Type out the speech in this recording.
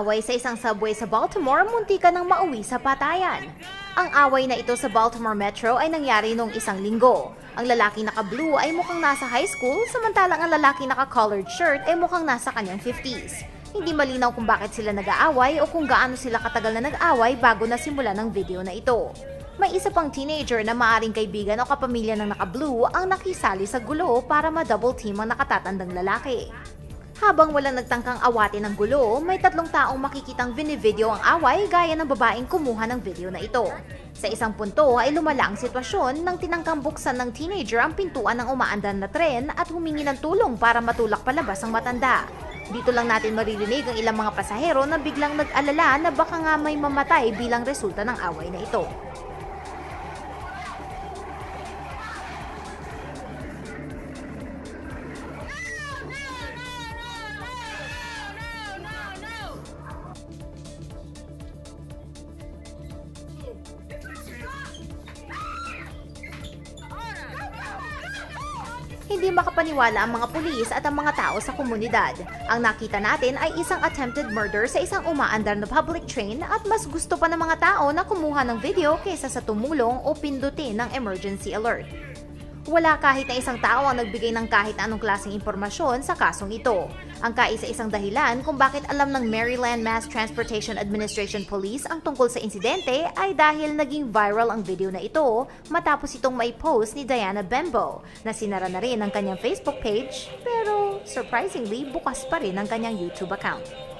away sa isang subway sa Baltimore, munti ka nang mauwi sa patayan. Ang away na ito sa Baltimore Metro ay nangyari noong isang linggo. Ang lalaki naka-blue ay mukhang nasa high school, samantalang ang lalaki naka-colored shirt ay mukhang nasa kanyang 50s. Hindi malinaw kung bakit sila nag-aaway o kung gaano sila katagal na nag-away bago nasimula ng video na ito. May isa pang teenager na maaring kaibigan o kapamilya ng naka-blue ang nakisali sa gulo para ma-double team ang nakatatandang lalaki. Habang walang nagtangkang awati ng gulo, may tatlong taong makikitang vinivideo ang away gaya ng babaeng kumuha ng video na ito. Sa isang punto ay lumala ang sitwasyon nang tinangkang buksan ng teenager ang pintuan ng umaandar na tren at humingi ng tulong para matulak palabas ang matanda. Dito lang natin maririnig ang ilang mga pasahero na biglang nag-alala na baka nga may mamatay bilang resulta ng away na ito. Hindi makapaniwala ang mga pulis at ang mga tao sa komunidad. Ang nakita natin ay isang attempted murder sa isang umaandar na public train at mas gusto pa ng mga tao na kumuha ng video kaysa sa tumulong o pindutin ng emergency alert. Wala kahit na isang tao ang nagbigay ng kahit anong klaseng impormasyon sa kasong ito. Ang kaisa-isang dahilan kung bakit alam ng Maryland Mass Transportation Administration Police ang tungkol sa insidente ay dahil naging viral ang video na ito matapos itong may post ni Diana Bembo na sinara na rin ang kanyang Facebook page pero surprisingly bukas pa rin ang kanyang YouTube account.